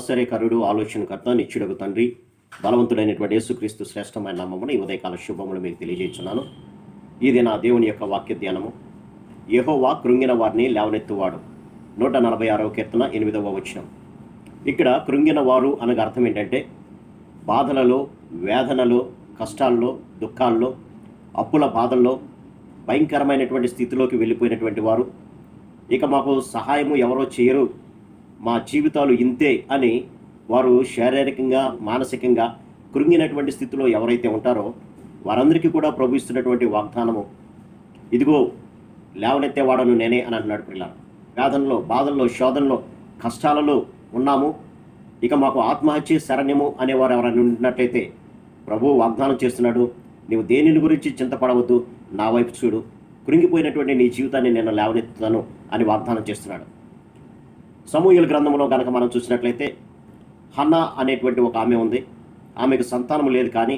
ఆశ్చర్యకరుడు ఆలోచనకర్త నిత్యుడకు తండ్రి బలవంతుడైనటువంటి యేసుక్రీస్తు శ్రేష్టమైన నామమున ఈ ఉదయకాల శుభములు మీకు తెలియజేస్తున్నాను ఇది నా దేవుని యొక్క వాక్య ధ్యానము యహోవా కృంగిన వారిని లేవనెత్తువాడు. నూట నలభై ఆరవ కీర్తన ఎనిమిదవ వచనం. ఇక్కడ కృంగిన వారు అనగా అర్థం ఏంటంటే బాధలలో వేదనలో కష్టాల్లో దుఃఖాల్లో అప్పుల బాధల్లో భయంకరమైనటువంటి స్థితిలోకి వెళ్ళిపోయినటువంటి వారు. ఇక మాకు సహాయము ఎవరో చేయరు. మా జీవితాలు ఇంతే అని వారు శారీరకంగా మానసికంగా కృంగినటువంటి స్థితిలో ఎవరైతే ఉంటారో వారందరికీ కూడా ప్రభు వాగ్దానము ఇదిగో లేవనెత్తేవాడను నేనే అని అంటున్నాడు పిల్లలు. వేదనలో బాధల్లో శోధనలో కష్టాలలో ఉన్నాము. ఇక మాకు ఆత్మహత్య శరణ్యము అనేవారు ఎవరైనా ఉన్నట్లయితే ప్రభు వాగ్దానం చేస్తున్నాడు నీవు దేనిని గురించి చింతపడవద్దు నా వైపు చూడు. కృంగిపోయినటువంటి నీ జీవితాన్ని నేను లేవనెత్తుతాను అని వాగ్దానం చేస్తున్నాడు. సమూహల గ్రంథంలో కనుక మనం చూసినట్లయితే హన్నా అనేటువంటి ఒక ఆమె ఉంది. ఆమెకు సంతానం లేదు కానీ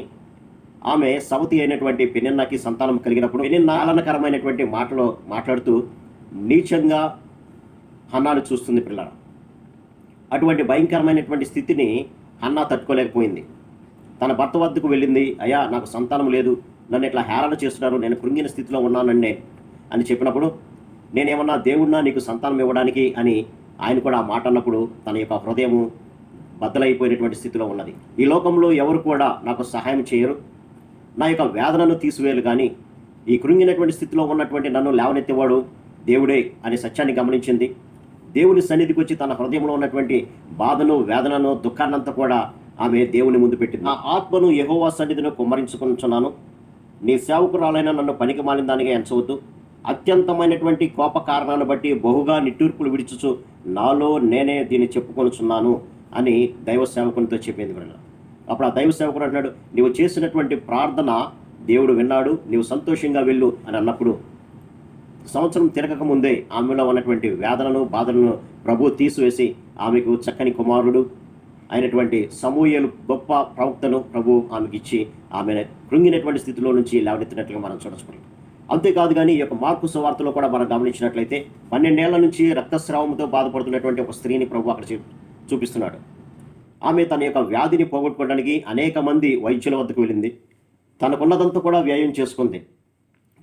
ఆమె సవతి అయినటువంటి పెనిన్నకి సంతానం కలిగినప్పుడు పెనిన్న ఆలనకరమైనటువంటి మాటలో మాట్లాడుతూ నీచంగా హన్నాను చూస్తుంది పిల్లల. అటువంటి భయంకరమైనటువంటి స్థితిని హన్నా తట్టుకోలేకపోయింది. తన భర్త వద్దకు వెళ్ళింది అయ్యా నాకు సంతానం లేదు. నన్ను ఇట్లా హేళన చేస్తున్నారు. నేను కృంగిన స్థితిలో ఉన్నానండి అని చెప్పినప్పుడు నేనేమన్నా దేవుణ్ణా నీకు సంతానం ఇవ్వడానికి అని ఆయన కూడా ఆ మాట అన్నప్పుడు తన యొక్క హృదయము బద్దలైపోయినటువంటి స్థితిలో ఉన్నది. ఈ లోకంలో ఎవరు కూడా నాకు సహాయం చేయరు. నా యొక్క వేదనను తీసివేయలు కానీ ఈ కృంగినటువంటి స్థితిలో ఉన్నటువంటి నన్ను లేవనెత్తేవాడు దేవుడే అనే సత్యాన్ని గమనించింది. దేవుని సన్నిధికి వచ్చి తన హృదయంలో ఉన్నటువంటి బాధను వేదనను దుఃఖాన్నంతా కూడా ఆమె దేవుని ముందు పెట్టింది. నా ఆత్మను యహోవా సన్నిధిని కుమ్మరించుకుంటున్నాను నీ సేవకురాలైన నన్ను పనికి మాలిన దానిగా ఎంచవద్దు. అత్యంతమైనటువంటి కోప కారణాన్ని బట్టి బహుగా నిట్టూర్పులు విడిచుచు నాలో నేనే దీన్ని చెప్పుకొనుచున్నాను అని దైవ సేవకునితో చెప్పింది కూడా అప్పుడు ఆ దైవ సేవకుడు అంటున్నాడు నీవు చేసినటువంటి ప్రార్థన దేవుడు విన్నాడు నీవు సంతోషంగా వెళ్ళు అని అన్నప్పుడు సంవత్సరం తిరగక ముందే ఆమెలో ఉన్నటువంటి వేదనను బాధలను ప్రభు తీసివేసి ఆమెకు చక్కని కుమారుడు అయినటువంటి సమూహలు గొప్ప ప్రవక్తను ప్రభు ఆమెకి ఇచ్చి ఆమె కృంగినటువంటి స్థితిలో నుంచి లేవనెత్తినట్లుగా మనం చూడవచ్చు అంతేకాదు కానీ ఈ యొక్క మార్పు సువార్తలో కూడా మనం గమనించినట్లయితే పన్నెండేళ్ళ నుంచి రక్తస్రావంతో బాధపడుతున్నటువంటి ఒక స్త్రీని ప్రభు అక్కడ చూ- చూపిస్తున్నాడు. ఆమె తన యొక్క వ్యాధిని పోగొట్టుకోవడానికి అనేక మంది వైద్యుల వద్దకు వెళ్ళింది. తనకున్నదంతా కూడా వ్యయం చేసుకుంది.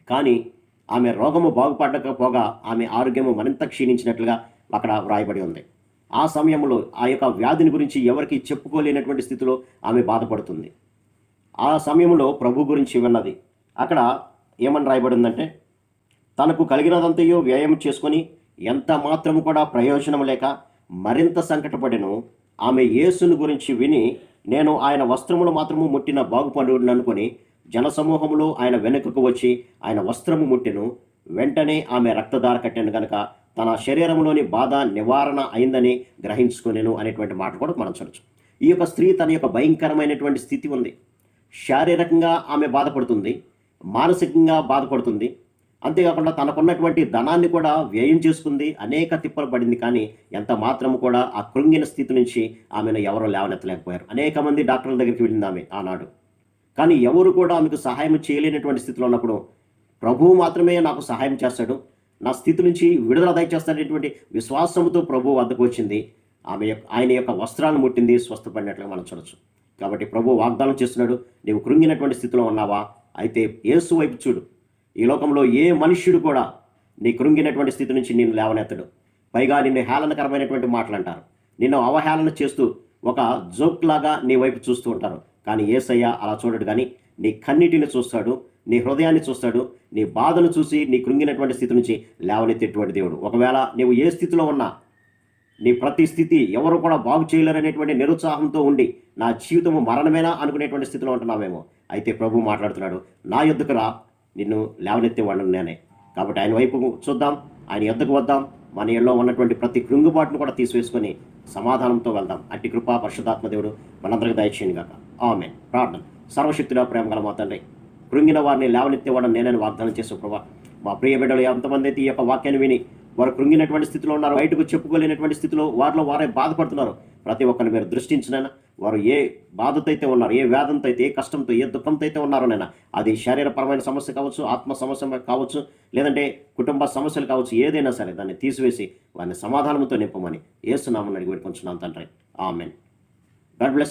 కానీ ఆమె రోగము బాగుపడకపోగా ఆమె ఆరోగ్యము మరింత క్షీణించినట్లుగా అక్కడ వ్రాయబడి ఉంది. ఆ సమయంలో ఆ యొక్క వ్యాధిని గురించి ఎవరికి చెప్పుకోలేనటువంటి స్థితిలో ఆమె బాధపడుతుంది. ఆ సమయంలో ప్రభు గురించి విన్నది. అక్కడ ఏమని రాయబడిందంటే తనకు కలిగినదంతయో వ్యయం చేసుకొని ఎంత మాత్రము కూడా ప్రయోజనం లేక మరింత సంకటపడెను. ఆమె యేసును గురించి విని నేను ఆయన వస్త్రములు మాత్రము ముట్టిన బాగుపడు అనుకొని జనసమూహములో ఆయన వెనుకకు వచ్చి ఆయన వస్త్రము ముట్టెను. వెంటనే ఆమె రక్తధార కట్టాను కనుక తన శరీరంలోని బాధ నివారణ అయిందని గ్రహించుకునేను అనేటువంటి మాట కూడా మనం చూడొచ్చు ఈ యొక్క స్త్రీ తన యొక్క భయంకరమైనటువంటి స్థితి ఉంది. శారీరకంగా ఆమె బాధపడుతుంది. మానసికంగా బాధపడుతుంది. అంతేకాకుండా తనకున్నటువంటి ధనాన్ని కూడా వ్యయం చేసుకుంది. అనేక తిప్పలు పడింది. కానీ ఎంత మాత్రము కూడా ఆ కృంగిన స్థితి నుంచి ఆమెను ఎవరూ లేవనెత్తలేకపోయారు. అనేక మంది డాక్టర్ల దగ్గరికి వెళ్ళింది ఆమె ఆనాడు. కానీ ఎవరు కూడా ఆమెకు సహాయం చేయలేనటువంటి స్థితిలో ఉన్నప్పుడు ప్రభువు మాత్రమే నాకు సహాయం చేస్తాడు. నా స్థితి నుంచి విడుదల దయచేస్తాడనేటువంటి విశ్వాసంతో ప్రభువు వద్దకు వచ్చింది. ఆమె యొక్క ఆయన యొక్క వస్త్రాలను ముట్టింది. స్వస్థపడినట్లుగా మనం చూడొచ్చు. కాబట్టి ప్రభు వాగ్దానం చేస్తున్నాడు. నీవు కృంగినటువంటి స్థితిలో ఉన్నావా? అయితే యేసు వైపు చూడు. ఈ లోకంలో ఏ మనుష్యుడు కూడా నీ కృంగినటువంటి స్థితి నుంచి నిన్ను లేవనెత్తడు. పైగా నిన్ను హేళనకరమైనటువంటి మాటలు అంటారు నిన్ను అవహేళన చేస్తూ ఒక జోక్ లాగా నీ వైపు చూస్తూ ఉంటారు. కానీ ఏసయ్య అలా చూడడు కానీ నీ కన్నిటిని చూస్తాడు నీ హృదయాన్ని చూస్తాడు నీ బాధను చూసి నీ కృంగినటువంటి స్థితి నుంచి లేవనెత్తేటువంటి దేవుడు. ఒకవేళ నీవు ఏ స్థితిలో ఉన్నా నీ ప్రతి స్థితి ఎవరు కూడా బాగు చేయలేరనేటువంటి నిరుత్సాహంతో ఉండి నా జీవితము మరణమేనా అనుకునేటువంటి స్థితిలో ఉంటున్నామేమో అయితే ప్రభు మాట్లాడుతున్నాడు నా యుద్ధకు రా నిన్ను లేవనెత్తేవాడు నేనే. కాబట్టి ఆయన వైపు చూద్దాం ఆయన యుద్ధకు వద్దాం మన ఇళ్ళలో ఉన్నటువంటి ప్రతి కృంగుబాటును కూడా తీసివేసుకొని సమాధానంతో వెళ్దాం. అట్టి కృపా పరిశుధాత్మ దేవుడు మనందరికి దయచేయను గాక. ఆమె ప్రార్థన. సర్వశక్తిలో ప్రేమ గల మా తండ్రి కృంగిన వారిని లేవనెత్తేవాడని నేనని వాగ్దానం చేసే ప్రభా మా ప్రియ బిడ్డలు ఎంతమంది అయితే ఈ యొక్క వాక్యాన్ని విని వారు కృంగినటువంటి స్థితిలో ఉన్నారు బయటకు చెప్పుకోలేనటువంటి స్థితిలో వారిలో వారే బాధపడుతున్నారు. ప్రతి ఒక్కరిని మీరు దృష్టించినైనా వారు ఏ బాధతో అయితే ఉన్నారు ఏ వ్యాధంతో అయితే ఏ కష్టంతో ఏ దుఃఖంతో అయితే ఉన్నారో నైనా అది శారీరపరమైన సమస్య కావచ్చు ఆత్మ సమస్య కావచ్చు లేదంటే కుటుంబ సమస్యలు కావచ్చు ఏదైనా సరే దాన్ని తీసివేసి వారిని సమాధానంతో నింపమని ఏసునామని అడిగి పెట్టుకుంటున్నాను తండ్రి. ఆమెన్. God bless